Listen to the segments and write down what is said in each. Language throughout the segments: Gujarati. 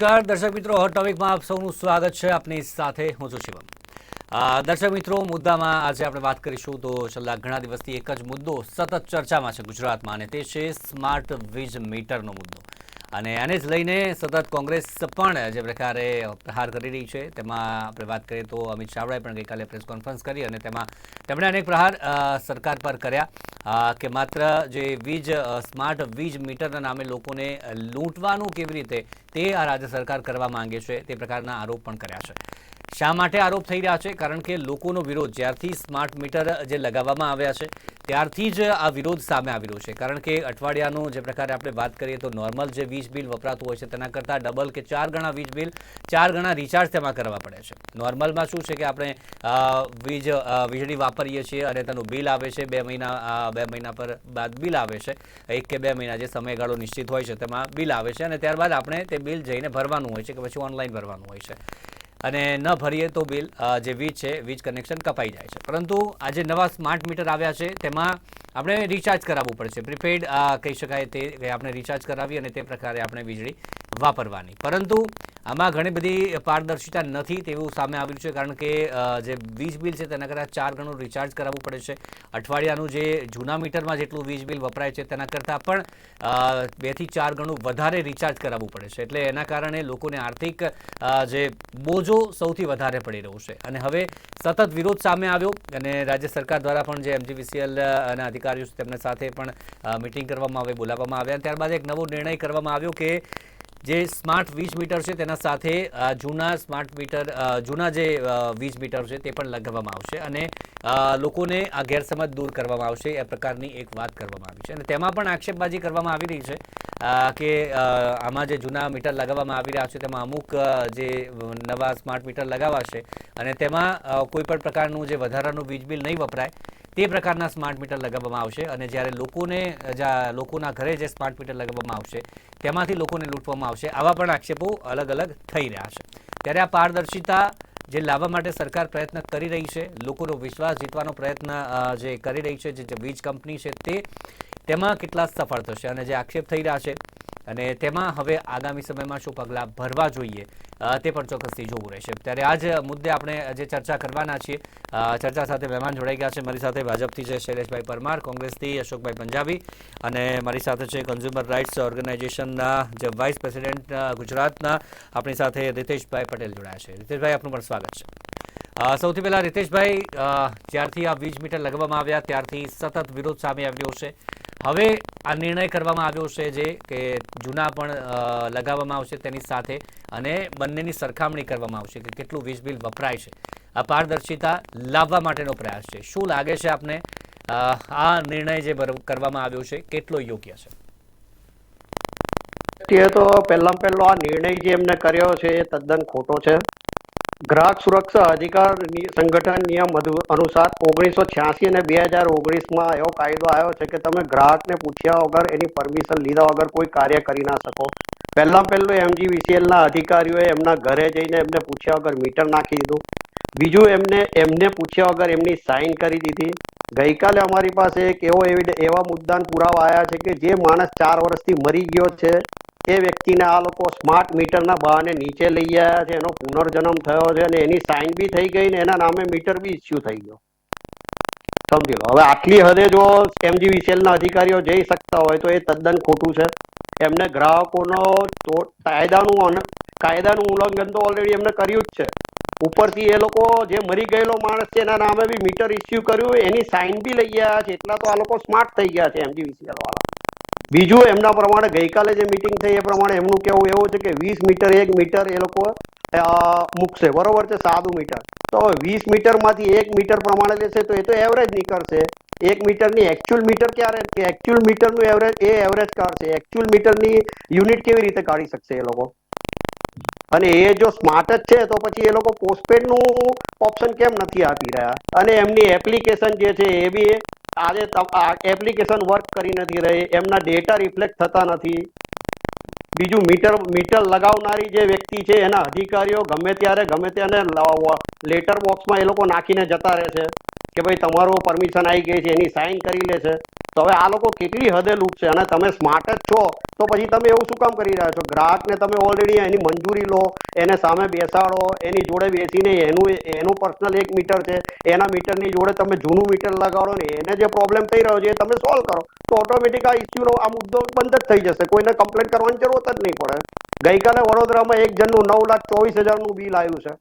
નમસ્કાર. દર્શક મિત્રો હોટ ટોપિકમાં આપ સૌનું સ્વાગત છે આપની સાથે. હું છું શિવમ. દર્શક મિત્રો, મુદ્દામાં આજે આપણે વાત કરીશું તો છેલ્લા ઘણા દિવસથી એક જ મુદ્દો સતત ચર્ચામાં છે ગુજરાતમાં અને તે છે સ્માર્ટ વીજ મીટરનો મુદ્દો. અને આને જ લઈને સતત કોંગ્રેસ પણ જે પ્રકારે પ્રહાર કરી રહી છે, તેમાં આપણે વાત કરીએ તો અમિત ચાવડાએ પણ ગઈકાલે પ્રેસ કોન્ફરન્સ કરી અને તેમાં તેમણે અનેક પ્રહાર સરકાર પર કર્યા. કે માત્ર જે વીજ સ્માર્ટ વીજ મીટરના નામે લોકોને લૂંટવાનું કેવી રીતે તે આ રાજ્ય સરકાર કરવા માંગે છે, તે પ્રકારના આરોપ પણ કર્યા છે. શા માટે આરોપ થઈ રહ્યા છે? કારણ કે લોકોનો વિરોધ, જ્યારથી સ્માર્ટ મીટર જે લગાવવામાં આવ્યા છે, ત્યારથી જ આ વિરોધ સામે આવી રહ્યો છે. કારણ કે અઠવાડિયાનું જે પ્રકારે આપણે વાત કરીએ તો નોર્મલ જે વીજ બિલ વપરાતું હોય છે, તેના કરતાં ડબલ કે ચાર ગણા વીજ બિલ, ચાર ગણા રિચાર્જ તેમાં કરવા પડે છે. નોર્મલમાં શું છે કે આપણે વીજ વીજળી વાપરીએ છીએ અને તેનું બિલ આવે છે બે મહિના બે મહિના પર બાદ બિલ આવે છે. એક કે બે મહિના જે સમયગાળો નિશ્ચિત હોય છે, તેમાં બિલ આવે છે અને ત્યારબાદ આપણે તે બિલ જઈને ભરવાનું હોય છે કે પછી ઓનલાઈન ભરવાનું હોય છે. અને ન ભરીએ તો બિલ જે વીજ છે, વીજ કનેક્શન કપાઈ જાય છે. પરંતુ આ જે નવા સ્માર્ટ મીટર આવ્યા છે, તેમાં આપણે રિચાર્જ કરાવવું પડશે. પ્રીપેડ કહી શકાય તે, આપણે રિચાર્જ કરાવી અને તે પ્રકારે આપણે વીજળી વાપરવાની પરંતુ આમાં ઘણી બધી પારદર્શિતા નથી તેવું સામે આવ્યું છે, કારણ કે જે વીજ બિલ છે તેના કરતાં ચાર ગણું રિચાર્જ કરાવવું પડે છે. અઠવાડિયાનું જે જૂના મીટરમાં જેટલું વીજ બિલ વપરાય છે તેના કરતાં પણ બેથી ચાર ગણું વધારે રિચાર્જ કરાવવું પડે છે. એટલે એના કારણે લોકોને આર્થિક જે બોજો સૌથી વધારે પડી રહ્યો છે. અને હવે સતત વિરોધ સામે આવ્યો અને રાજ્ય સરકાર દ્વારા પણ જે એમજીવીસીએલના અધિકારીઓ છે તેમના સાથે પણ મિટિંગ કરવામાં આવે, બોલાવવામાં આવ્યા. ત્યારબાદ એક નવો નિર્ણય કરવામાં આવ્યો કે જે સ્માર્ટ વીજ મીટર છે, તેના સાથે જૂના સ્માર્ટ મીટર જૂના જે વીજ મીટર છે, તે પણ લગાવવામાં આવશે અને લોકોને આ ગેરસમજ દૂર કરવામાં આવશે, એ પ્રકારની એક વાત કરવામાં આવી છે. અને તેમાં પણ આક્ષેપબાજી કરવામાં આવી રહી છે. કે આમાં જે જૂના મીટર લગાવવામાં આવી રહ્યા છે, તેમાં અમુક જે નવા સ્માર્ટ મીટર લગાવાશે અને તેમાં કોઈ પણ પ્રકારનું જે વધારાનું વીજ બિલ નહીં વપરાય, તે પ્રકારના સ્માર્ટ મીટર લગાવવામાં આવશે. અને જ્યારે લોકોને લોકોના ઘરે જે સ્માર્ટ મીટર લગાવવામાં આવશે, તેમાંથી લોકોને લૂંટવામાં આવશે, આવા પણ આક્ષેપો અલગ અલગ થઈ રહ્યા છે. ત્યારે આ પારદર્શિતા જે લાવવા માટે સરકાર પ્રયત્ન કરી રહી છે, લોકોનો વિશ્વાસ જીતવાનો પ્રયત્ન જે કરી રહી છે જે વીજ કંપની છે તે તેમાં કેટલા સફળ થશે અને જે આક્ષેપ થઈ રહ્યા છે અને તેમાં હવે આગામી સમયમાં શું પગલાં ભરવા જોઈએ તે પણ ચોક્કસથી જોવું રહેશે. ત્યારે આ જ મુદ્દે આપણે જે ચર્ચા કરવાના છીએ. ચર્ચા સાથે મહેમાન જોડાઈ ગયા છે. મારી સાથે ભાજપથી છે શૈલેષભાઈ પરમાર, કોંગ્રેસથી અશોકભાઈ પંજાબી અને મારી સાથે છે કન્ઝ્યુમર રાઇટ્સ ઓર્ગેનાઇઝેશનના જે વાઇસ પ્રેસિડેન્ટ ગુજરાતના આપણી સાથે રીતેશભાઈ પટેલ જોડાયા છે. રીતેશભાઈ, આપનું પણ સ્વાગત છે. સૌથી પહેલાં રીતેશભાઈ જ્યારથી આ વીજ મીટર લગાવવામાં આવ્યા ત્યારથી સતત વિરોધ સામે આવ્યો છે. હવે આ નિર્ણય કરવામાં આવ્યો છે જે કે જૂના પણ લગાવવામાં આવશે તેની સાથે અને બંનેની સરખામણી કરવામાં આવશે કે કેટલું વીજ બિલ વપરાય છે. આ પારદર્શિતા લાવવા માટેનો પ્રયાસ છે. શું લાગે છે આપને? આ નિર્ણય જે કરવામાં આવ્યો છે, કેટલો યોગ્ય છે? તે તો પહેલાં પહેલો આ નિર્ણય જે એમને કર્યો છે એ તદ્દન ખોટો છે. ગ્રાહક સુરક્ષા અધિકાર સંગઠન નિયમ અનુસાર ઓગણીસો છ્યાસી અને બે હજાર ઓગણીસમાં એવો કાયદો આવ્યો છે કે તમે ગ્રાહકને પૂછ્યા વગર એની પરમિશન લીધા વગર કોઈ કાર્ય કરી ના શકો. પહેલાં પહેલું એમજીવીસીએલના અધિકારીઓએ એમના ઘરે જઈને એમને પૂછ્યા વગર મીટર નાખી દીધું. બીજું એમને એમને પૂછ્યા વગર એમની સાઇન કરી દીધી. ગઈકાલે અમારી પાસે એક એવો, એવા મુદ્દાન પુરાવા આવ્યા છે કે જે માણસ ચાર વર્ષથી મરી ગયો છે. એ વ્યક્તિને આ લોકો સ્માર્ટ મીટરના બહાને નીચે લઈ આવ્યા છે, એનો પુનર્જન્મ થયો છે અને એની સાઇન બી થઈ ગઈ ને એના નામે મીટર બી ઇસ્યુ થઈ ગયો. સમજી લો. હવે આટલી હદે જો MGVCL ના અધિકારીઓ જઈ શકતા હોય તો એ તદ્દન ખોટું છે. એમને ગ્રાહકોનો કાયદાનું કાયદાનું ઉલ્લંઘન તો ઓલરેડી એમને કર્યું જ છે. ઉપરથી એ લોકો જે મરી ગયેલો માણસ છે એના નામે બી મીટર ઇસ્યુ કર્યું, એની સાઇન બી લઈ ગયા છે. એટલા તો આ લોકો સ્માર્ટ થઈ ગયા છે MGVCL વાળા બીજું એમના પ્રમાણે ગઈકાલે જે મીટિંગ થઈ એ પ્રમાણે એમનું કેવું એવું છે કે વીસ મીટર, એક મીટર એ લોકો મૂકશે. બરોબર છે? સાદું મીટર. તો વીસ મીટરમાંથી એક મીટર પ્રમાણે લેશે તો એ તો એવરેજ નીકળશે. એક મીટરની એકચ્યુઅલ મીટર ક્યારે? એકચ્યુઅલ મીટરનું એવરેજ એ એવરેજ કાઢશે. એકચ્યુઅલ મીટરની યુનિટ કેવી રીતે કાઢી શકશે એ લોકો? અને એ જો સ્માર્ટ જ છે તો પછી એ લોકો પોસ્ટપેડનું ઓપ્શન કેમ નથી આપી રહ્યા? અને એમની એપ્લિકેશન જે છે એ બી આજે એપ્લિકેશન વર્ક કરી નથી રહી, એમના ડેટા રિફ્લેક્ટ થતા નથી. બીજું મીટર મીટર લગાવનારી જે વ્યક્તિ છે, એના અધિકારીઓ ગમે ત્યારે ગમે ત્યારે લેટર બોક્સમાં એ લોકો નાખીને જતા રહે છે કે ભાઈ તમારું પરમિશન આવી ગઈ છે, એની સાઇન કરી લે છે. તો હવે આ લોકો કેટલી હદે લૂંટશે અને તમે સ્માર્ટ જ છો, તો પછી તમે એવું શું કામ કરી રહ્યા છો? ગ્રાહકને તમે ઓલરેડી એની મંજૂરી લો, એને સામે બેસાડો, એની જોડે બેસીને એનું એનું પર્સનલ એક મીટર છે, એના મીટરની જોડે તમે જૂનું મીટર લગાડો ને એને જે પ્રોબ્લેમ થઈ રહ્યો છે એ તમે સોલ્વ કરો. તો ઓટોમેટિક આ ઇસ્યુનો આ મુદ્દો બંધ જ થઈ જશે. કોઈને કમ્પ્લેન કરવાની જરૂરત જ નહીં પડે. ગઈકાલે વડોદરામાં એક જણનું નવ લાખ ચોવીસ હજારનું બિલ આવ્યું છે.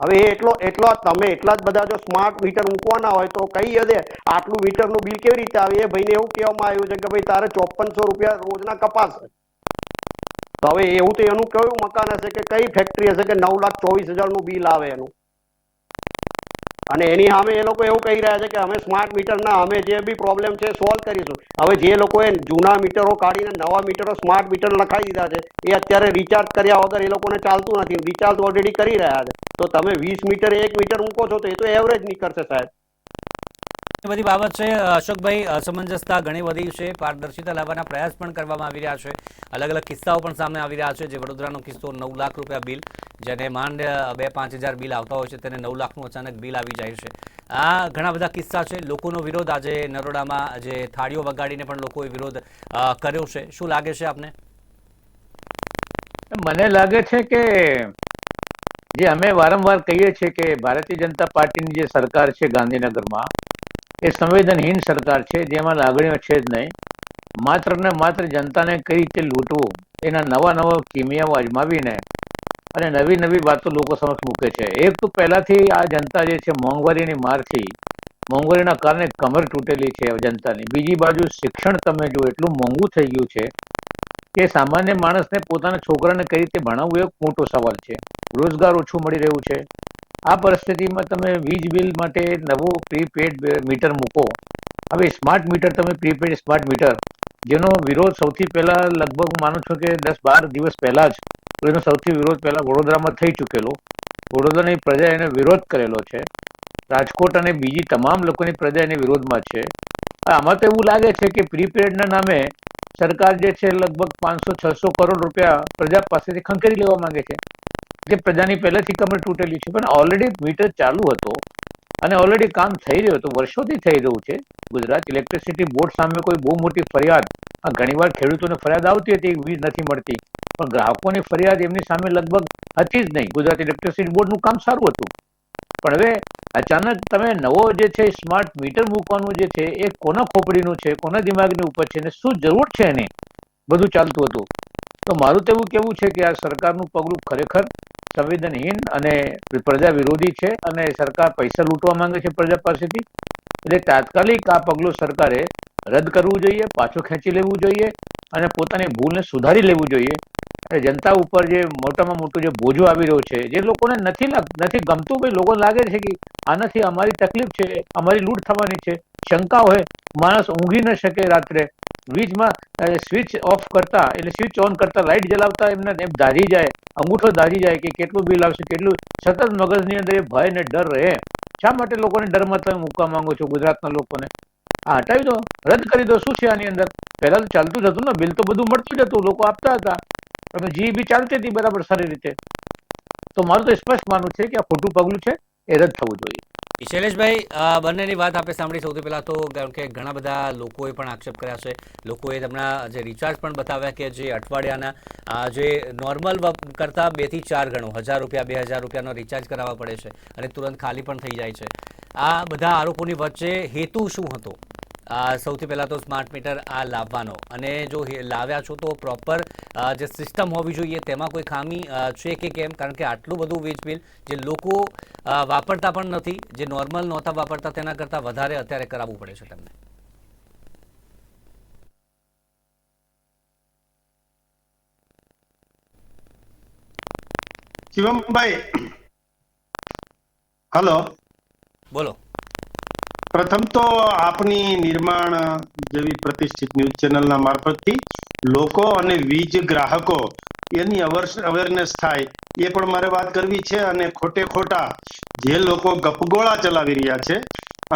હવે એટલો એટલો તમે એટલા જ બધા જો સ્માર્ટ મીટર મૂકવાના હોય તો કઈ હદે આટલું મીટરનું બિલ કેવી રીતે આવે? એ ભાઈને એવું કહેવામાં આવ્યું છે કે ભાઈ તારે ચોપનસો રૂપિયા રોજના કપાશે. તો હવે એવું તો એનું કયું મકાન હશે કે કઈ ફેક્ટરી હશે કે નવ લાખ ચોવીસ હજારનું બિલ આવે એનું? અને એની સામે એ લોકો એવું કહી રહ્યા છે કે અમે સ્માર્ટ મીટરના અમે જે બી પ્રોબ્લેમ છે સોલ્વ કરીશું. હવે જે લોકોએ જૂના મીટરો કાઢીને નવા મીટરો સ્માર્ટ મીટર નખાઈ દીધા છે, એ અત્યારે રિચાર્જ કર્યા વગર એ લોકોને ચાલતું નથી. રિચાર્જ ઓલરેડી કરી રહ્યા છે. તો તમે વીસ મીટર એક મીટર મૂકો છો તો એ તો એવરેજ નીકળશે સાહેબ. બધી બાબત છે. અશોકભાઈ અસમંજસતા ઘણી વધી છે. પારદર્શિતા લાવવાના પ્રયાસ પણ કરવામાં આવી રહ્યા છે. અલગ અલગ કિસ્સાઓ પણ સામે આવી રહ્યા છે. જે વડોદરાનો કિસ્સો નવ લાખ રૂપિયા બિલ, જેને માંડ બે પાંચ હજાર બિલ આવતા હોય છે, તેને નવ લાખનું અચાનક બિલ આવી જાય છે. આ ઘણા બધા કિસ્સા છે. લોકોનો વિરોધ આજે નરોડામાં જે થાળીઓ વગાડીને પણ લોકોએ વિરોધ કર્યો છે. શું લાગે છે આપને? મને લાગે છે કે જે અમે વારંવાર કહીએ છીએ કે ભારતીય જનતા પાર્ટીની જે સરકાર છે ગાંધીનગરમાં એ સંવેદનહીન સરકાર છે, જેમાં લાગણીઓ છે જ નહીં. માત્ર ને માત્ર જનતાને કઈ રીતે લૂંટવું, એના નવા નવા કિમિયાઓ અજમાવીને અને નવી નવી વાતો લોકો સમક્ષ મૂકે છે. એક તો પહેલાથી આ જનતા જે છે, મોંઘવારીની મારથી, મોંઘવારીના કારણે કમર તૂટેલી છે જનતાની. બીજી બાજુ શિક્ષણ તમે જો એટલું મોંઘું થઈ ગયું છે કે સામાન્ય માણસને પોતાના છોકરાને કઈ રીતે ભણાવવું, એ મોટો સવાલ છે. રોજગાર ઓછું મળી રહ્યું છે. આ પરિસ્થિતિમાં તમે વીજ બિલ માટે નવો પ્રીપેડ મીટર મૂકો. હવે સ્માર્ટ મીટર તમે પ્રીપેડ સ્માર્ટ મીટર, જેનો વિરોધ સૌથી પહેલા લગભગ માનું છું કે દસ બાર દિવસ પહેલા જ એનો સૌથી વિરોધ પહેલા વડોદરામાં થઈ ચૂકેલો. વડોદરાની પ્રજા એને વિરોધ કરેલો છે. રાજકોટ અને બીજી તમામ લોકોની પ્રજા એને વિરોધમાં છે. આમાં તો એવું લાગે છે કે પ્રીપેડના નામે સરકાર જે છે લગભગ પાંચસો છસો કરોડ રૂપિયા પ્રજા પાસેથી ખંખેરી લેવા માંગે છે. જે પ્રજાની પહેલેથી કમર તૂટેલી છે, પણ ઓલરેડી મીટર ચાલુ હતો અને ઓલરેડી કામ થઈ રહ્યું હતું, વર્ષોથી થઈ રહ્યું છે. ગુજરાત ઇલેક્ટ્રિસિટી બોર્ડ સામે કોઈ બહુ મોટી ફરિયાદ આ ઘણીવાર ખેડૂતોને ફરિયાદ આવતી હતી કે વીજ નથી મળતી. પણ ગ્રાહકોની ફરિયાદ એમની સામે લગભગ હતી જ નહીં. ગુજરાત ઇલેક્ટ્રિસિટી બોર્ડનું કામ સારું હતું. પણ હવે અચાનક તમે નવો જે છે સ્માર્ટ મીટર મૂકવાનું જે છે, એ કોના ખોપડીનું છે, કોના દિમાગની ઉપર છે અને શું જરૂર છે એની? બધું ચાલતું હતું. તો મારું તેવું કેવું છે કે આ સરકારનું પગલું ખરેખર સંવેદનહીન અને પ્રજા વિરોધી છે અને સરકાર પૈસા લૂંટવા માંગે છે પ્રજા પાસેથી. એટલે તાત્કાલિક આ પગલું સરકારે રદ કરવું જોઈએ, પાછું ખેંચી લેવું જોઈએ અને પોતાની ભૂલને સુધારી લેવું જોઈએ. અને જનતા ઉપર જે મોટામાં મોટું જે બોજો આવી રહ્યો છે, જે લોકોને નથી નથી ગમતું, ભાઈ લોકો લાગે છે કે આનાથી અમારી તકલીફ છે, અમારી લૂંટ થવાની છે, શંકા હોય, માણસ ઊંઘી ન શકે રાત્રે. વીજમાં સ્વિચ ઓફ કરતા, એટલે સ્વિચ ઓન કરતા લાઇટ જલાવતા એમને, એમ ધારી જાય, અંગૂઠો ધારી જાય કે કેટલું બિલ આવશે, કેટલું, સતત મગજની અંદર એ ભય ને ડર રહે. શા માટે લોકોને ડરમાં તમે મૂકવા માંગો છો, ગુજરાતના લોકોને? આ હટાવી દો, રદ કરી દો, શું છે આની અંદર? પહેલા તો ચાલતું જ હતું ને, બિલ તો બધું મળતું જ હતું, લોકો આપતા હતા. પણ જી બી ચાલતી હતી બરાબર સારી રીતે. તો મારું તો સ્પષ્ટ માનવું છે કે આ ખોટું પગલું છે, એ રદ થવું જોઈએ. શૈલેષભાઈ બંનેની વાત આપણે સાંભળી સૌથી પહેલાં તો કારણ કે ઘણા બધા લોકોએ પણ આક્ષેપ કર્યા છે. લોકોએ તેમના જે રિચાર્જ પણ બતાવ્યા કે જે અઠવાડિયાના જે નોર્મલ કરતાં બેથી ચાર ગણો, હજાર રૂપિયા, બે હજાર રૂપિયાનો રિચાર્જ કરાવવા પડે છે અને તુરંત ખાલી પણ થઈ જાય છે. આ બધા આરોપોની વચ્ચે હેતુ શું હતો? સૌથી પહેલાં તો સ્માર્ટ મીટર આ લાવવાનો. અને જો લાવ્યા છો તો પ્રોપર જે સિસ્ટમ હોવી જોઈએ તેમાં કોઈ ખામી છે કે કેમ? કારણ કે આટલું બધું વીજ બિલ જે લોકો વાપરતા પણ નથી જે નોર્મલ નહોતા વાપરતા તેના કરતાં વધારે અત્યારે કરાવવું પડે છે તેમને. શિવમભાઈ. હલો. બોલો. પ્રથમ તો આપની નિર્માણ જેવી પ્રતિષ્ઠિત ન્યૂઝ ચેનલના મારફતથી લોકો અને વીજ ગ્રાહકો એની અવેરનેસ થાય એ પણ મારે વાત કરવી છે અને ખોટે ખોટા જે લોકો ગપગોળા ચલાવી રહ્યા છે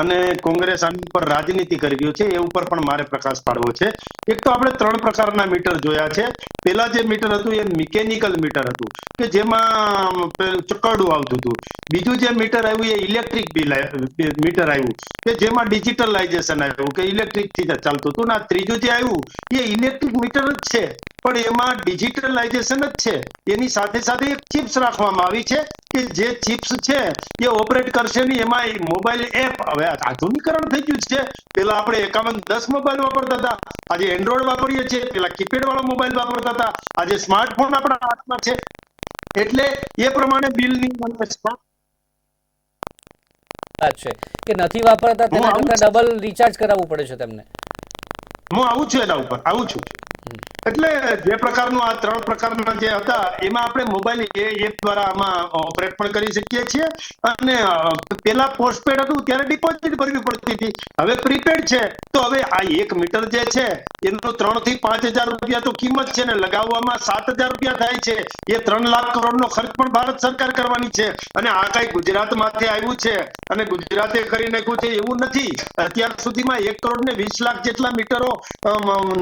અને કોંગ્રેસ આની ઉપર રાજનીતિ કરી રહ્યું છે, એ ઉપર પણ મારે પ્રકાશ પાડવો છે. એક તો આપણે ત્રણ પ્રકારના મીટર જોયા છે. પેલા જે મીટર હતું એ મિકેનિકલ મીટર હતું, કે જેમાં ચકરડું આવતું હતું. બીજું જે મીટર આવ્યું એ ઇલેક્ટ્રિક બિલ મીટર આવ્યું, કે જેમાં ડિજિટલાઇઝેશન આવ્યું, કે ઇલેક્ટ્રિકથી ચાલતું હતું. ને ત્રીજું જે આવ્યું, એ ઇલેક્ટ્રિક મીટર જ છે. પણ એમાં ડિજિટલાઇઝેશન જ છે. એની સાથે સાથે એક ચિપ્સ રાખવામાં આવી છે કે જે ચિપ્સ છે એ ઓપરેટ કરશે નહીં. એમાં મોબાઈલ એપ હવે આધુનિકરણ થઈ ગયું છે. પેલા આપણે એકાવન દસ મોબાઈલ વાપરતા હતા. આજે એન્ડ્રોઈડ વાપરીએ છીએ. પેલા કીપેડ વાળા મોબાઈલ વાપરતા હતા. આજે સ્માર્ટફોન આપણા હાથમાં છે. એટલે એ પ્રમાણે બિલની છે. કે નથી વાપરતા તેના કરતા ડબલ રિચાર્જ કરાવવું પડે છે તમને. હું આવું છું એના ઉપર. આવું છું. એટલે જે પ્રકારનું આ ત્રણ પ્રકારના જે હતા, એમાં આપણે મોબાઈલ એ એપ દ્વારા આમાં ઓપરેટ પણ કરી શકીએ છીએ. અને પેલા પોસ્ટપેડ હતું, ત્યારે ડિપોઝિટ ભરવી પડતી હતી. હવે પ્રીપેડ છે, તો હવે આ એક મીટર જે છે, એનો ત્રણથી પાંચ હજાર રૂપિયા તો કિંમત છે ને, લગાવવામાં સાત હજાર રૂપિયા થાય છે. એ ત્રણ લાખ કરોડનો ખર્ચ પણ ભારત સરકાર કરવાની છે. અને આ કઈ ગુજરાતમાંથી આવ્યું છે. અને ગુજરાતે કરી નાખ્યું છે એવું નથી. અત્યાર સુધીમાં એક કરોડ ને વીસ લાખ જેટલા મીટરો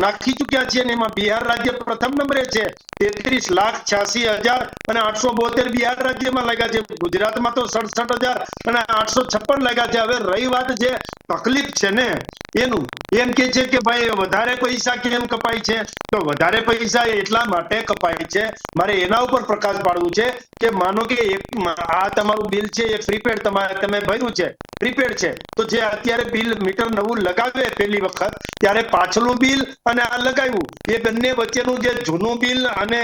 નાખી ચુક્યા છે અને એમાં બિહાર રાજ્ય પ્રથમ નંબરે છે. તેત્રીસ લાખ છ્યાસી હજાર અને આઠસો બોતેર બિહાર રાજ્યમાં લાગ્યા છે. ગુજરાતમાં તો સડસઠ હજાર અને આઠસો છપ્પન લાગ્યા છે. હવે રહી વાત જે તકલીફ છે ને એનું. એમ કે છે કે ભાઈ, વધારે પૈસા કેમ કપાય છે? તો વધારે પૈસા એટલા માટે કપાય છે. મારે એના ઉપર પ્રકાશ પાડવું છે કે માનો કે એક આ તમારું બિલ છે, એ પ્રીપેડ તમારે, તમે ભર્યું છે. પ્રીપેડ છે. તો જે અત્યારે બિલ મીટર નવું લગાવે પહેલી વખત, ત્યારે પાછલું બિલ અને આ લગાવ્યું. એ બંને વચ્ચેનું જે જૂનું બિલ અને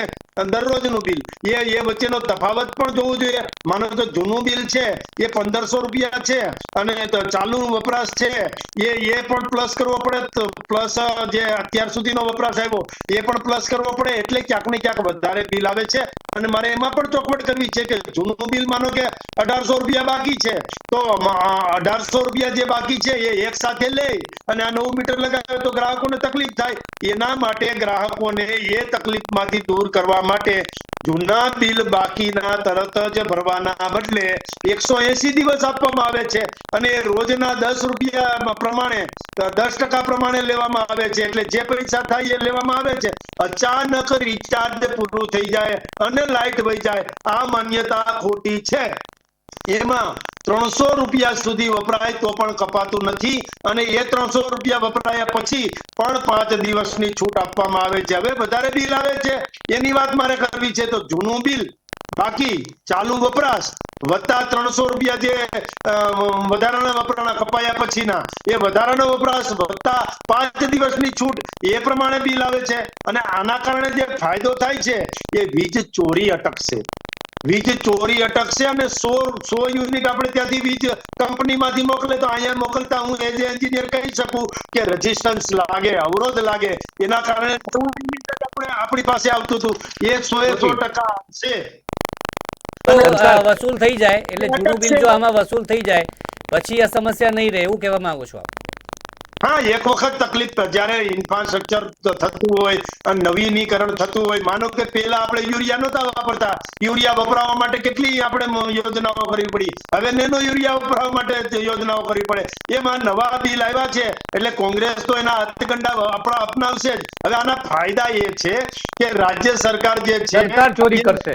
દરરોજનું બિલ, એ એ વચ્ચેનો તફાવત પણ જોવું જોઈએ. માનો કે જૂનું બિલ છે, એ પંદરસો રૂપિયા છે અને ચાલુ વપરાશ છે, એ એ પણ પ્લસ કરવો પડે. પ્લસ જે અત્યાર સુધીનો વપરાશ આવ્યો, એ પણ પ્લસ કરવો પડે એટલે ક્યાંક ને ક્યાંક વધારે બિલ આવે છે. અને મારે એમાં પણ ચોખવટ કરવી છે કે જૂનું બિલ માનો કે અઢારસો રૂપિયા બાકી છે, તો અઢારસો રૂપિયા જે બાકી છે, એ એક સાથે લે અને આ નવું મીટર લગાવે તો ગ્રાહકોને તકલીફ થાય. એના માટે ગ્રાહકોને એ તકલીફમાંથી દૂર કરવા માટે જૂના બિલ બાકીના તરત જ ભરવાના બદલે એકસો એસી દિવસ આપવામાં આવે છે અને રોજના દસ રૂપિયા પ્રમાણે, દસ ટકા પ્રમાણે લેવામાં આવે છે. એટલે જે પૈસા થાય એ લેવામાં આવે છે. અચાનક રિચાર્જ પૂરું થઈ જાય અને લાઇટ વહી જાય. આ માન્યતા ખોટી છે. એમાં ત્રણસો રૂપિયા સુધી વપરાય તો પણ કપાતું નથી અને એ ત્રણસો રૂપિયા વપરાયા પછી પણ પાંચ દિવસની છૂટ આપવામાં આવે છે. હવે વધારે બિલ આવે છે. એની વાત મારે કરવી છે તો જૂનું બિલ, બાકી ચાલુ વપરાશ વત્તા ત્રણસો રૂપિયા જે વધારાના વપરાણા કપાયા પછીના, એ વધારાનો વપરાશ વત્તા પાંચ દિવસની છૂટ, એ પ્રમાણે બિલ આવે છે. અને આના કારણે જે ફાયદો થાય છે, એ વીજ ચોરી અટકશે. વીજ ચોરી અટકશે અને સો સો યુનિટ આપણે ત્યાંથી વીજ કંપનીમાંથી મોકલે તો અહીંયા મોકલતા હું એઝ એન્જિનિયર કહી શકું કે રેઝિસ્ટન્સ લાગે અવરોધ લાગે. એના કારણે આપણે આપણી પાસે આવતું હતું. એ સો એ સો ટકા છે. વસૂલ થઈ જાય એટલે જૂનું બિલ જો આમાં વસૂલ થઈ જાય પછી આ સમસ્યા નહીં રહે એવું કહેવા માંગુ છું આપ? હા એક વખત તકલીફ જ્યારે ઇન્ફ્રાસ્ટ્રક્ચર થતું હોય અને નવીનીકરણ થતું હોય માનો કે પેલા આપણે યુરિયા નહોતા વાપરતા. યુરિયા વપરાવા માટે કેટલી આપણે યોજનાઓ કરવી પડી. હવે નેનો યુરિયા વપરાવા માટે યોજનાઓ કરવી પડે. એમાં નવા બિલ આવ્યા છે. એટલે કોંગ્રેસ તો એના હથકંડા આપણા અપનાવશે જ. હવે આના ફાયદા એ છે કે રાજ્ય સરકાર જે છે સરકાર ચોરી કરશે.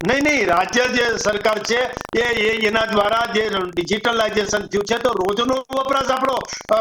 નહીં નહીં, રાજ્ય જે સરકાર છે, એ એના દ્વારા જે ડિજિટલાઇઝેશન થયું છે, તો રોજનો વપરાશ આપણો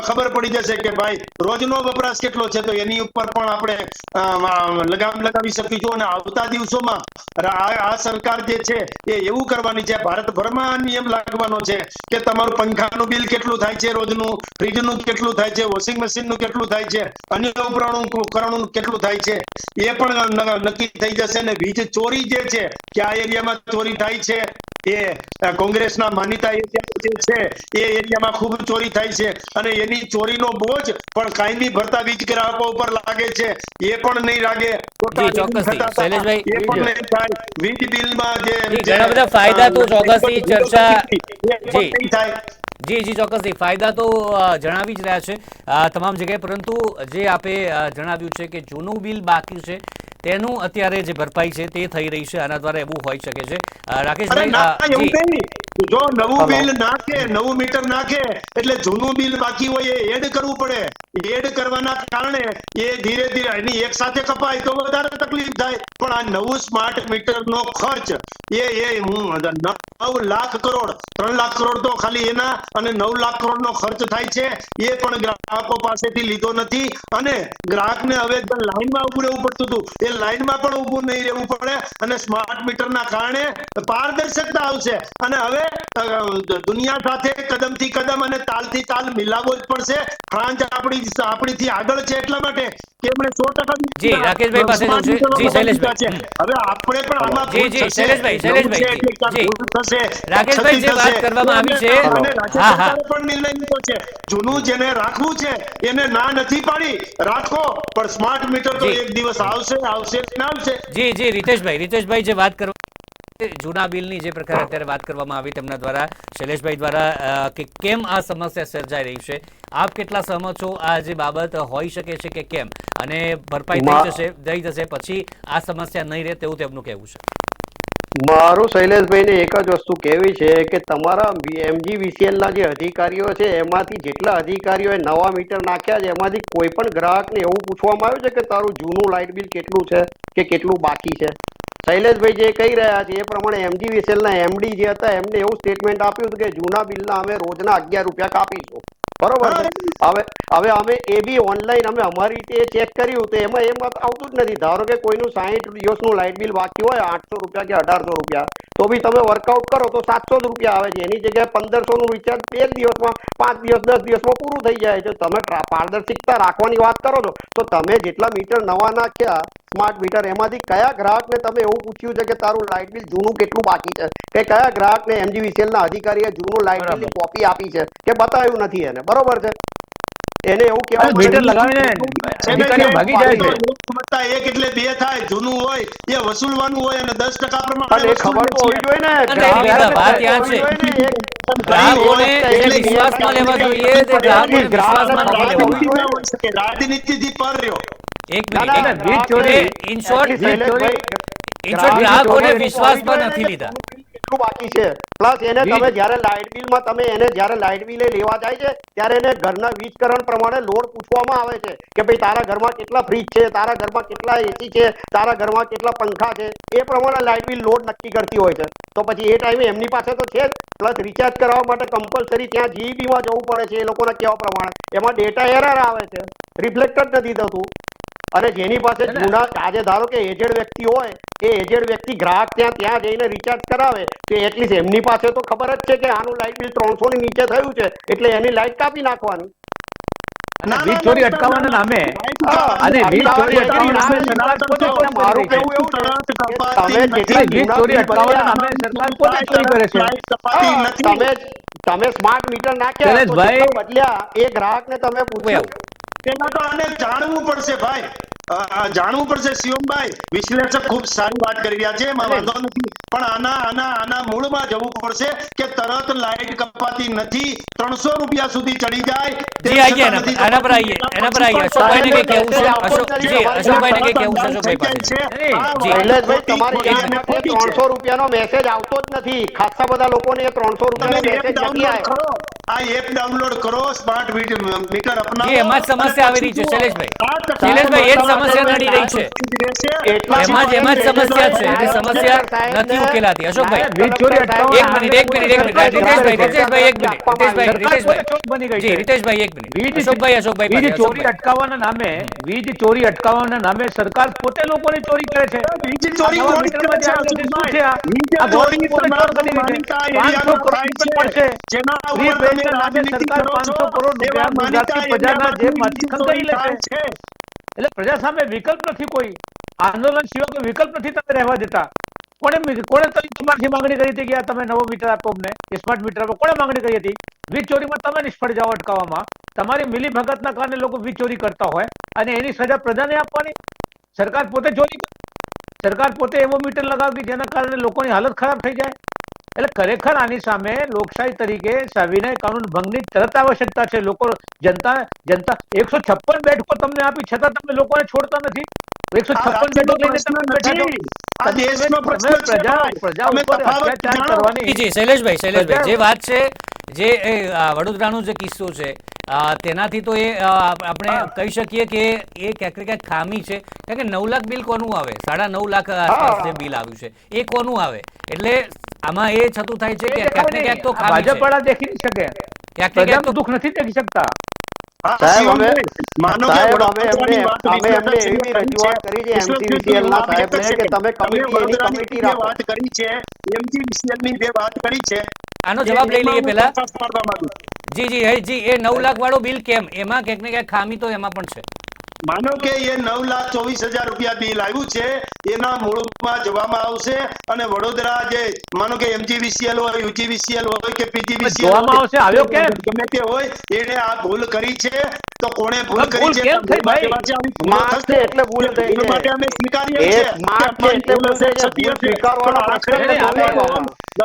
ખબર પડી જશે કે ભાઈ, રોજનો વપરાશ કેટલો છે, તો એની ઉપર પણ આપણે લગામ લગાવી શકીશું અને આવતા દિવસોમાં આ સરકાર જે છે, એ એવું કરવાની છે, ભારતભરમાં નિયમ લાગવાનો છે કે તમારું પંખાનું બિલ કેટલું થાય છે, રોજનું, ફ્રીજનું કેટલું થાય છે, વોશિંગ મશીનનું કેટલું થાય છે, અન્ય ઉપકરણો ઉપકરણોનું કેટલું થાય છે, એ પણ નક્કી થઈ જશે અને વીજ ચોરી જે છે કે આ એરિયામાં ચોરી થાય છે. એ કોંગ્રેસના માનીતા એરિયા જે છે એ એરિયામાં ખૂબ ચોરી થાય છે. અને એની ચોરીનો બોજ પણ કાયમી ભરતા વીજ ગ્રાહકો ઉપર લાગે છે. એ પણ નહીં લાગે. શૈલેષભાઈ, એ પણ નહીં થાય. વીજ બિલમાં જે ઘણા બધા ફાયદા તો ચોક્કસથી ચર્ચા- જી. થાય. જી જી ચોક્કસથી ફાયદા તો જણાવી જ રહ્યા છે. તમામ જગ્યાએ પરંતુ જે આપે જણાવ્યું છે કે જૂનું બિલ બાકી છે તેનું અત્યારે જે ભરપાઈ છે તે થઈ રહી છે. આના દ્વારા એવું હોઈ શકે છે. રાકેશભાઈ જી નવું બિલ નાખે નવું મીટર નાખે એટલે જૂનું બિલ બાકી હોય એ એડ કરવું પડે. એડ કરવાના કારણે એ ધીરે ધીરે એની એક સાથે કપાય તો વધારે તકલીફ થાય. પણ આ નવું સ્માર્ટ મીટર નો ખર્ચ એ એ હું નવ લાખ કરોડ ત્રણ લાખ કરોડ તો ખાલી એના અને નવ લાખ કરોડ નો ખર્ચ થાય છે. એ પણ ગ્રાહકો પાસેથી લીધો નથી અને ગ્રાહકને હવે લાઈનમાં ઉભું રહેવું પડતું હતું. એ લાઈનમાં પણ ઊભું નહીં રહેવું પડે અને સ્માર્ટ મીટરના કારણે પારદર્શકતા આવશે. અને હવે દુનિયા સાથે કદમથી કદમ અને તાલથી તાલ મિલાવવો જ પડશે ફ્રાન્સ આપણી આપણીથી આગળ છે એટલા માટે કે એમણે સો ટકા જી, રાકેશભાઈ પાસે સ્માર્ટ જવું છે. મીટરો જી, શૈલેષભાઈ. હવે આપણે પણ આમાં જી, જી, થશે. શૈલેષભાઈ, નવું છે શૈલેષભાઈ, એટલે ક્યાંક જી. રાકેશભાઈ, જે વાત કરવામાં આવી છે- હા, હા. પણ નિર્ણય લીધો છે જૂનું જેને રાખવું છે એને ના નથી પાડી રાખો પણ સ્માર્ટ મીટર તો એક દિવસ આવશે આવશે આવશે જી જી રીતેશભાઈ રીતેશભાઈ જે વાત કરવા જૂના બિલની જે પ્રકારે અત્યારે વાત કરવામાં આવી તેમના દ્વારા શૈલેષભાઈ દ્વારા કે કેમ આ સમસ્યા સર્જાઈ રહી છે? આપ કેટલા સહમત છો? આ જે બાબત હોઈ શકે છે કે કેમ? અને ભરપાઈ થઈ જશે થઈ જશે પછી આ સમસ્યા નહીં રહે તેવું તેમનું કહેવું છે. મારું શૈલેષભાઈને એક જ વસ્તુ કહેવી છે કે તમારા એમજીવીસીએલના જે અધિકારીઓ છે એમાંથી જેટલા અધિકારીઓએ નવા મીટર નાખ્યા છે એમાંથી કોઈ પણ ગ્રાહકને એવું પૂછવામાં આવ્યું છે કે તારું જૂનું લાઇટ બિલ કેટલું છે કે કેટલું બાકી છે? શૈલેષભાઈ જે કહી રહ્યા છે એ પ્રમાણે એમજીવીસીએલ ના એમડી જે હતા એમને એવું સ્ટેટમેન્ટ આપ્યું હતું કે જૂના બિલના અમે રોજના અગિયાર રૂપિયા કાપીશું. બરોબર હવે હવે અમે એ બી ઓનલાઈન અમે અમારી રીતે ચેક કર્યું તો એમાં એમ આવતું જ નથી. ધારો કે કોઈનું સાહીઠ દિવસનું લાઇટ બિલ બાકી હોય આઠસો રૂપિયા કે અઢારસો રૂપિયા તો બી તમે વર્કઆઉટ કરો તો સાતસો જ રૂપિયા આવે છે. એની જગ્યાએ પંદરસો નું રિચાર્જ બે જ દિવસમાં પાંચ દિવસ દસ દિવસમાં પૂરું થઈ જાય છે. તમે પારદર્શિકતા રાખવાની વાત કરો છો. તો તમે જેટલા મીટર નવા નાખ્યા સ્માર્ટ મીટર એમાંથી કયા ગ્રાહકને તમે એવું પૂછ્યું છે કે તારું લાઇટ બિલ જૂનું કેટલું બાકી છે? કે કયા ગ્રાહકને એમજીવીસીએલ ના અધિકારીએ જૂનું લાઇટ બિલની કોપી આપી છે? કે બતાવ્યું નથી એને. બરોબર છે. એને એવું અરે મીટર લગાવીને અધિકારીઓ ભાગી જાય છે. એક એક એટલે બે થાય જૂનું હોય એ વસૂલવાનું હોય અને દસ ટકા પણ પ્રમાણે એ ખબર તો હોવી જોઈએ ને. ગ્રાહક વાત ત્યાં છે. જોઈએ ગ્રાહકોને એટલે વિશ્વાસમાં લેવા જોઈએ તે ગ્રાહકોને વિશ્વાસમાં નથી લેવા રાજનીતિ ના રાજનીતિથી પર રહ્યો. એક મિનિટ વીજ ચોરી. ઇન શોર્ટ ઇન શોર્ટ ગ્રાહકોને વિશ્વાસમાં નથી લીધા. કેટલું બાકી છે. પ્લસ એને તમે જ્યારે લાઇટ બિલમાં તમે એને જ્યારે લાઇટ બિલ લેવા જાય છે ત્યારે એને ઘરના વીજકરણ પ્રમાણે લોડ પૂછવામાં આવે છે કે ભાઈ તારા ઘરમાં કેટલા ફ્રીજ છે તારા ઘરમાં કેટલા એસી છે તારા ઘરમાં કેટલા પંખા છે એ પ્રમાણે લાઇટ બિલ લોડ નક્કી કરતી હોય છે. તો પછી એ ટાઈમે એમની પાસે તો છે જ. પ્લસ રિચાર્જ કરાવવા માટે કમ્પલસરી ત્યાં GEB માં જવું પડે છે એ લોકોના કહેવા પ્રમાણે. એમાં ડેટા એરર આવે છે. રિફ્લેક્ટ જ નથી થતું. અને જેની પાસે જૂના આજે ધારો કે એજેડ વ્યક્તિ હોય એ એજેડ વ્યક્તિ ગ્રાહક ત્યાં ત્યાં જઈને રિચાર્જ કરાવે તો એટલીસ્ટ એમની પાસે તો ખબર જ છે કે આનું લાઇટ બિલ ત્રણસો ની નીચે થયું છે એટલે એની લાઇટ કાપી નાખવાની. વીજ ચોરી અટકાવવાના નામે અને વીજ ચોરી અટકાવવાના નામે સરકાર પોતે મારું કહેવું એવું છે કે કપાતી તમે જેટલા વીજ ચોરી અટકાવવાના નામે સરકાર પોતે ચોરી કરે છે. કપાતી હા, નથી. તમે તમે સ્માર્ટ મીટર નાખ્યા બદલ્યા એ ગ્રાહકને તમે પૂછ્યું? પેલા તો આને જાણવું પડશે ભાઈ. જાણવું પડશે શિવમભાઈ. વિશ્લેષક ખૂબ સારી વાત કરી રહ્યા છે એમાં વાંધો નથી. પણ આના આના આના મૂળમાં જવું પડશે કે તરત લાઈટ કપાતી નથી ત્રણસો રૂપિયા સુધી ચડી જાય જી આઈએ એના પર આઈએ એના પર આઈએ અશોકભાઈ ને કેવું છે? અશોકજી અશોકભાઈ ને કેવું છે? અશોકભાઈ પાસે. જી. શૈલેષભાઈ તમારી છે. ત્રણસો રૂપિયાનો મેસેજ આવતો જ નથી. ખાસા બધા લોકોને એ ત્રણસો રૂપિયાનો મેસેજ નથી આવ્યો આ એપ ડાઉનલોડ કરો સ્માર્ટ મીટર અપનાવો એમાં સમસ્યા આવી રહી છે, શૈલેષભાઈ. શૈલેષભાઈ, એ જ સમસ્યા નડી રહી છે. એમાં જ એમાં જ સમસ્યા છે. એની સમસ્યા નથી ઉકેલાતી. અશોકભાઈ. એક મિનિટ એક મિનિટ એક મિનિટ. રીતેશભાઈ રીતેશભાઈ એક મિનિટ. રીતેશભાઈ રીતેશભાઈ. બની ગઈ જી છે. રીતેશભાઈ એક મિનિટ. અશોકભાઈ અશોકભાઈ વીજ ચોરી અટકાવવાના નામે વીજ ચોરી અટકાવવાના નામે સરકાર પોતે લોકોની ચોરી કરે છે. વીજ ચોરી કોની કરે છે, જે શું છે આ? ચોરી ગવર્મેન્ટ પોતે ચોર તમારા બની ગઈ છે. 500 કરોડ થાય છે. રૂપિયા પડશે. જેના ઉપર નામે સરકાર 500 કરોડ રૂપિયા માલિકા પ્રજાના જેબમાંથી બીજી લે છે. એટલે પ્રજા સામે વિકલ્પ નથી કોઈ. આંદોલન સિવાય કોઈ વિકલ્પ નથી તમે રહેવા દેતા. કોણે કોણે તરી તમારથી માંગણી કરી હતી કે તમે નવો મીટર આપો અમને સ્માર્ટ મીટર આપો. કોણે માંગણી કરી હતી? વીજ ચોરીમાં તમે નિષ્ફળ જાઓ અટકાવવામાં. તમારી મિલી ભગતના કારણે લોકો વીજ ચોરી કરતા હોય અને એની સજા પ્રજાને આપવાની. સરકાર પોતે ચોરી સરકાર પોતે એવો મીટર લગાવી જેના કારણે લોકોની હાલત ખરાબ થઈ જાય. એટલે ખરેખર આની સામે લોકશાહી તરીકે સવિનય કાનૂન ભંગની તરત આવશ્યકતા છે. લોકો જનતા જનતા એકસો છપ્પન બેઠકો તમને આપી છતાં તમે લોકોને છોડતા નથી. એકસો છપ્પન બેઠક લઈને તમે પ્રજા પ્રજા ઉપર અત્યાચાર કરવાની. જી જી શૈલેષભાઈ શૈલેષભાઈ જે વાત છે જે વડોદરાનો જે કિસ્સો છે તેનાથી તો એ આપણે કહી શકીએ કે એ ક્યાંક ક્યાંક ખામી છે. કારણ કે નવ લાખ બિલ કોનું આવે? સાડા નવ લાખ આસપાસ જે બિલ આવ્યું છે એ કોનું આવે? એટલે આમાં એ છતું થાય છે કે ક્યાંક ને ક્યાંક તો ખામી ભાજપ વાળા દેખી શકે. ક્યાંક ને ક્યાંક દુઃખ નથી દેખી શકતા. સાહેબ, અમે- શિવમભાઈ, માનો કે સાહેબ, અમે એમને- વાત અમે એમને એવી રજૂઆત કરી છે MCVCL ના સાહેબને કે તમે કમિટી એની કમિટી રાખો. વાત કરી છે. MCVCL ની જે વાત કરી છે આનો જવાબ લઈ લઈએ પહેલા. જી જી જી એ નવ લાખ વાળો બિલ કેમ? એમાં ક્યાંક ને ક્યાંક ખામી તો એમાં પણ છે. માનો કે એ નવ લાખ ચોવીસ હજાર રૂપિયા બિલ આવ્યું છે એના મૂળમાં જવામાં આવશે અને વડોદરા જે માનો કે એમજીવીસીએલ હોય યુજીવીસીએલ હોય કે પીજીવીસીએલ જોવામાં આવશે, આવ્યો કેમ? ગમે તે હોય એને આ ભૂલ કરી છે તો કોણે ભૂલ કરી છે? માર્ક છે એટલે ભૂલ થઈ છે. માટે અમે સ્વીકારીએ છીએ. માર્ક છે એટલે ભૂલ થઈ છે. સત્ય સ્વીકારવાનો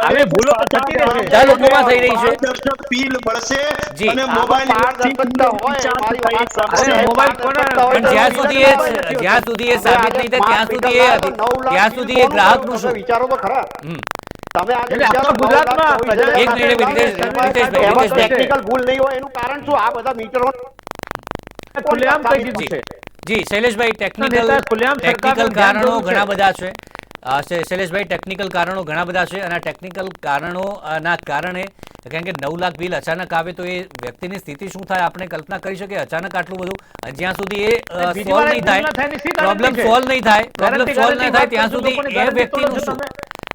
હવે ભૂલો તો થતી રહે. છે. ચાલો, લોકોમાં થઈ રહી છે. દર્શક પીલ મળશે અને મોબાઈલ પારદર્શકતા હોય, મારી વાત સાંભળો. અરે, મોબાઈલ પણ જ્યાં સુધી એ જ્યાં સુધી એ સાબિત નહીં થાય ત્યાં સુધી એ ત્યાં સુધી એ ગ્રાહકનું શું? વિચારો તો ખરા. તમે આજે વિચારો ગુજરાતમાં એક મિનિટ. ટેકનિકલ ભૂલ નહીં હોય. એનું કારણ શું? આ બધા મીટરો ખુલ્લેઆમ કહી દીધું. છે. જી શૈલેષભાઈ ટેકનિકલ ટેકનિકલ કારણો ઘણા બધા છે. શૈલેષભાઈ ટેકનિકલ કારણો ઘણા બધા છે અને આ ટેકનિકલ કારણોના કારણે કારણ કે નવ લાખ બિલ અચાનક આવે તો એ વ્યક્તિની સ્થિતિ શું થાય આપણે કલ્પના કરી શકીએ? અચાનક આટલું બધું જ્યાં સુધી એ સોલ્વ નહીં થાય પ્રોબ્લેમ સોલ્વ નહીં થાય પ્રોબ્લેમ સોલ્વ નહીં થાય ત્યાં સુધી એ વ્યક્તિનું શું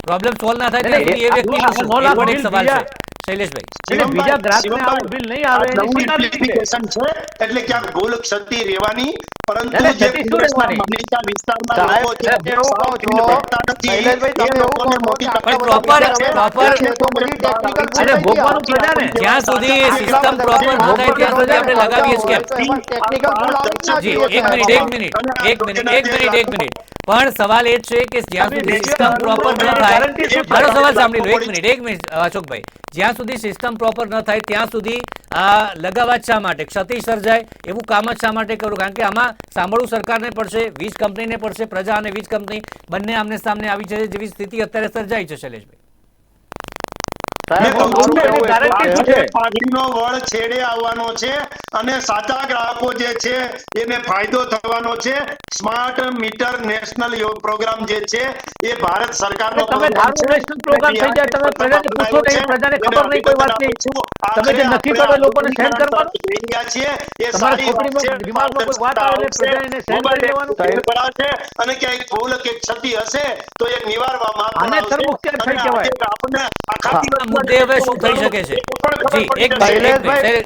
પ્રોબ્લેમ સોલ્વ ના થાય ત્યાં સુધી એ વ્યક્તિનું શું સવાલ છે. શૈલેષભાઈ એટલે બીજા ગ્રાહકને આવું બિલ નહીં આવે guarantee છે? એટલે ક્યાંક ભૂલ ક્ષતિ રહેવાની પરંતુ જે? માનીતા વિસ્તારના લોકો છે. જ્યાં સુધી સિસ્ટમ પ્રોપર ન થાય ત્યાં સુધી આપણે લગાવીએ જી મિનિટ મિનિટ મિનિટ એક મિનિટ એક મિનિટ. પણ સવાલ એ છે કે જ્યાં સુધી સિસ્ટમ પ્રોપર ન થાય મારો સવાલ સાંભળી લો એક મિનિટ એક મિનિટ અશોકભાઈ. જ્યાં સુધી સિસ્ટમ પ્રોપર ન થાય ત્યાં સુધી આ લગાવવા જ શા માટે? ક્ષતિ સર્જાય એવું કામ જ શા માટે કરું? કારણ કે આમાં સાંભળવું સરકારને પડશે, વીજ કંપનીને પડશે, પ્રજા અને વીજ કંપની બંને આમને સામને આવી છે જેવી સ્થિતિ અત્યારે સર્જાઈ છે, શૈલેષભાઈ સાહેબ, મેં કહું છું મારું ને, એવું guarantee એટલું શું છે. છે? પાઘડીનો વળ છેડે આવવાનો છે અને સાચા ગ્રાહકો જે છે એને ફાયદો થવાનો છે સ્માર્ટ મીટર નેશનલ પ્રોગ્રામ જે છે એ ભારત સરકારનો તમે program ધારો છે. national program થઈ જાય, તમે પ્રજાને પૂછો નહીં, પ્રજાને ખબર નહીં કોઈ વાતની. તમે જે નક્કી કરો લોકોને send કરવાનું. જોઈ એ સારી વાત ખોપડીમાં છે. દિમાગમાં કોઈ વાત આવે એટલે પ્રજા એને કરી દેવાનું. મોબાઈલ અને ક્યાંક ભૂલ કે ક્ષતિ હશે તો એ નિવારવામાં. થઈ કહેવાય. આપણને આખા મુદ્દે હવે શું થઈ શકે છે? જી એક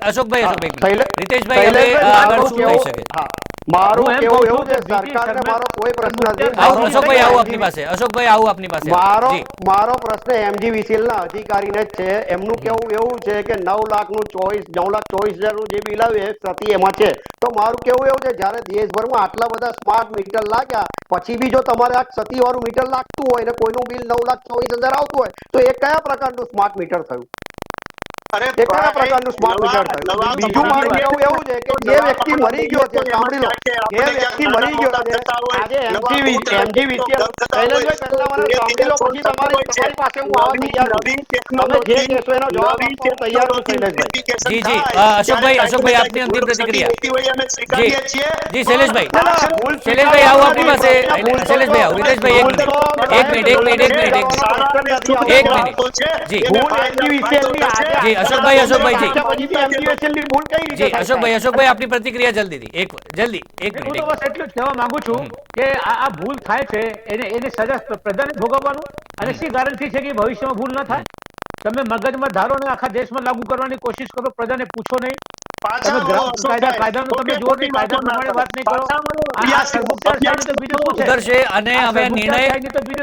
અશોકભાઈ અશોકભાઈ રીતેશભાઈ હવે આગળ શું થઈ શકે? હા. મારું કેવું એવું છે કે સરકારને મારો કોઈ પ્રશ્ન નથી. અશોકભાઈ આવું આપની પાસે અશોકભાઈ આવું આપની પાસે. મારો મારો પ્રશ્ન એમજીવીસીએલ ના અધિકારીને છે. એમનું કેવું એવું છે કે નવ લાખનું ચોવીસ નવ લાખ ચોવીસ હજારનું જે બિલ આવ્યું એ પ્રતિ એમાં છે. તો મારું કેવું એવું છે જ્યારે દેશભરમાં આટલા બધા સ્માર્ટ મીટર લાગ્યા પછી બી જો તમારે આ ક્ષતિ વાળું મીટર લાગતું હોય ને કોઈનું બિલ નવ લાખ ચોવીસ હજાર આવતું હોય તો એ કયા પ્રકારનું સ્માર્ટ મીટર થયું? અરે કયા પ્રકારનું સ્માર્ટ થયું? બીજું મારું કેવું એવું છે કે જે વ્યક્તિ મરી ગયો છે સાંભળી લો. જે વ્યક્તિ મરી ગયો છે આજે એમજી એમજીવી એમજીવીસીએલ શૈલેષભાઈ પહેલા મને સાંભળી લો પછી તમારી તમારી પાસે હું આવવા તૈયાર છું. તમે જે કહેશો એનો જવાબ આપવા તૈયાર છું શૈલેષભાઈ જી, જી. અશોકભાઈ, અશોકભાઈ, આપની અંતિમ પ્રતિક્રિયા. જી જી શૈલેષભાઈ. શૈલેષભાઈ આવો આપની પાસે શૈલેષભાઈ આવો. રીતેશભાઈ એક મિનિટ એક મિનિટ એક મિનિટ એક મિનિટ. એક મિનિટ જી. જી, અશોકભાઈ, અશોકભાઈ, ભૂલ કઈ રીતે જી અશોકભાઈ અશોકભાઈ આપની પ્રતિક્રિયા જલ્દીથી એક જલ્દી એક હું મિનિટ તો બસ એટલું જ કહેવા માંગુ છું કે આ ભૂલ થાય છે એને એને સજા પ્રજાને ભોગવવાનું અને શી ગારંટી છે કે ભવિષ્યમાં ભૂલ ન થાય? તમે મગજમાં ધારો ને આખા દેશમાં લાગુ કરવાની કોશિશ કરો પ્રજાને પૂછો નહીં. તમે કાયદા કાયદાનું તમે જુઓ નહીં કાયદા પ્રમાણે વાત નહીં કરો. આ બીજું શું છે? અને હવે નિર્ણય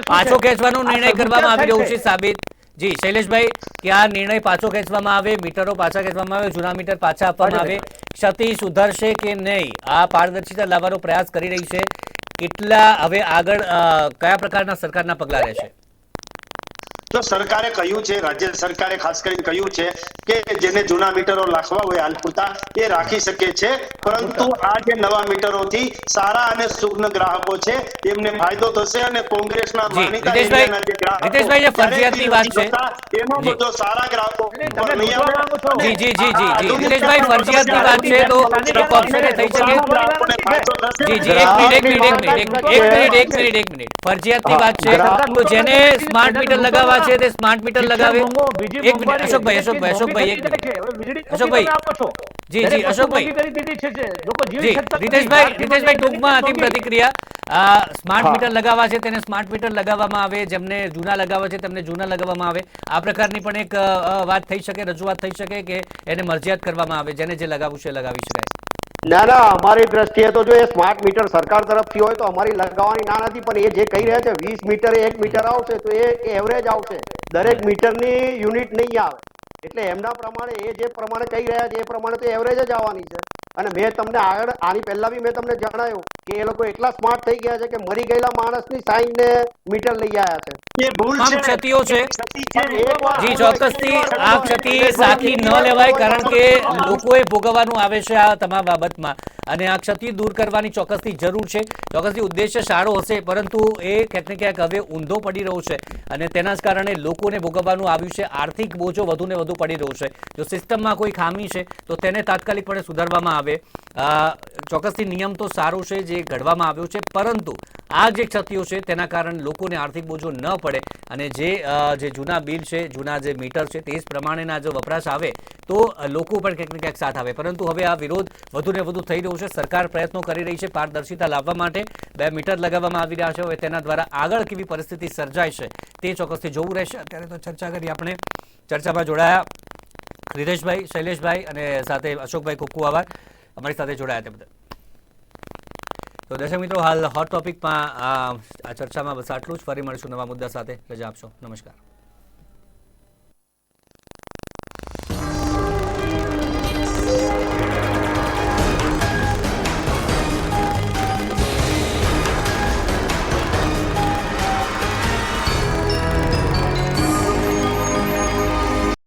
પાછો ખેંચવાનો નિર્ણય કરવામાં આવી રહ્યો છે. સાબિત. જી શૈલેષભાઈ કે આ નિર્ણય પાછો ખેંચવામાં આવે મીટરો પાછા ખેંચવામાં આવે જૂના મીટર પાછા આપવામાં આવે ક્ષતિ સુધરશે કે નહીં? આ પારદર્શિતા લાવવાનો પ્રયાસ કરી રહી છે. કેટલા હવે આગળ કયા પ્રકારના સરકારના પગલાં રહેશે? તો સરકારે કહ્યું છે રાજ્ય સરકારે ખાસ કરીને કહ્યું છે કે જેને જૂના મીટરો રાખવા હોય હાલ પૂરતા એ રાખી શકે છે. પરંતુ આ જે નવા મીટરોથી સારા અને સુગ્ન ગ્રાહકો છે એમને ફાયદો થશે અને કોંગ્રેસના માનીતા રીતેશભાઈ, રીતેશભાઈ, ક્યારેય ફરજિયાતની વાત છે. એનો બધો સારા ગ્રાહકો? જી જી જી જી જી. ફરજિયાતની વાત છે તો સ્ટોક ઓપ્શને થઈ શકે? ગ્રાહકોને ફાયદો થશે. જી જી એક મિનિટ એક મિનિટ એક મિનિટ એક મિનિટ એક મિનિટ ફરજિયાતની વાત છે. તો જેને સ્માર્ટ મીટર લગાવવા છે તે સ્માર્ટ મીટર લગાવે. એક મિનિટ અશોકભાઈ અશોકભાઈ અશોકભાઈ એક મિનિટ. અશોકભાઈ. જી, જી, અશોકભાઈ. જી રીતેશભાઈ રીતેશભાઈ ટૂંકમાં અંતિમ પ્રતિક્રિયા. સ્માર્ટ મીટર લગાવવા છે તેને સ્માર્ટ મીટર લગાવવામાં આવે જેમને જૂના લગાવવા છે તેમને જૂના લગાવવામાં આવે. આ પ્રકારની પણ એક વાત થઈ શકે રજૂઆત થઈ શકે કે એને મરજિયાત કરવામાં આવે જેને જે લગાવવું છે લગાવી શકાય ના ના, અમારી દ્રષ્ટિએ તો જો એ સ્માર્ટ મીટર સરકાર તરફથી હોય તો અમારી લગાવવાની ના નથી, પણ એ જે કહી રહ્યા છે, વીસ મીટરે એક મીટર આવશે, તો એ એવરેજ આવશે. દરેક મીટરની યુનિટ નહીં આવે. એટલે એમના પ્રમાણે, એ જે પ્રમાણે કહી રહ્યા છે, એ પ્રમાણે તો એવરેજ જ આવવાની છે. અને મેં તમને આગળ, આની પહેલા બી મેં તમને જણાવ્યું કે એ લોકો એટલા સ્માર્ટ થઈ ગયા છે કે મરી ગયેલા માણસની સાઈન ને મીટર લઈ આવ્યા છે. એ ભૂલ છે. ક્ષતિઓ છે. જી ચોક્કસથી આ ક્ષતિ સાથી ન લેવાય કારણ કે લોકોએ ભોગવવાનું આવે છે આ તમામ બાબતમાં. અને આ ક્ષતિ દૂર કરવાની ચોક્કસથી જરૂર છે. ચોક્કસથી ઉદ્દેશ્ય સારો હશે પરંતુ એ ક્યાંક ને ક્યાંક હવે ઊંધો પડી રહ્યો છે. અને તેના જ કારણે લોકોને ભોગવવાનું આવ્યું છે. આર્થિક બોજો વધુ ને વધુ પડી રહ્યો છે. જો સિસ્ટમમાં કોઈ ખામી છે તો તેને તાત્કાલિકપણે સુધારવામાં આવે. અ, ચોક્કસથી નિયમ તો સારો છે જે ઘડવામાં આવ્યો છે. પરંતુ આ જે ક્ષતિઓ છે, તેના કારણે લોકોને આર્થિક બોજો ન પડે અને જે જે જૂના બિલ છે, જૂના જે મીટર છે, તે જ પ્રમાણેના જો વપરાશ આવે, તો લોકો પણ ક્યાંક ને ક્યાંક સાથ આવે. પરંતુ હવે આ વિરોધ વધુ ને વધુ થઈ રહ્યો છે. સરકાર પ્રયત્નો કરી રહી છે પારદર્શિતા લાવવા માટે. બે મીટર લગાવવામાં આવી રહ્યા છે. હવે તેના દ્વારા આગળ કેવી પરિસ્થિતિ સર્જાય છે, તે ચોક્કસથી જોવું રહેશે. અત્યારે તો ચર્ચા કરી આપણે. ચર્ચામાં જોડાયા રીતેશભાઈ શૈલેષભાઈ અને સાથે અશોકભાઈ કુકુ આભાર. અમારી સાથે જોડાયા તે બદલ. તો દર્શક મિત્રો, હાલ હોટ ટોપિકમાં આ ચર્ચામાં બસ આટલું જ. ફરી મળીશું નવા મુદ્દા સાથે. રજા આપશો. નમસ્કાર.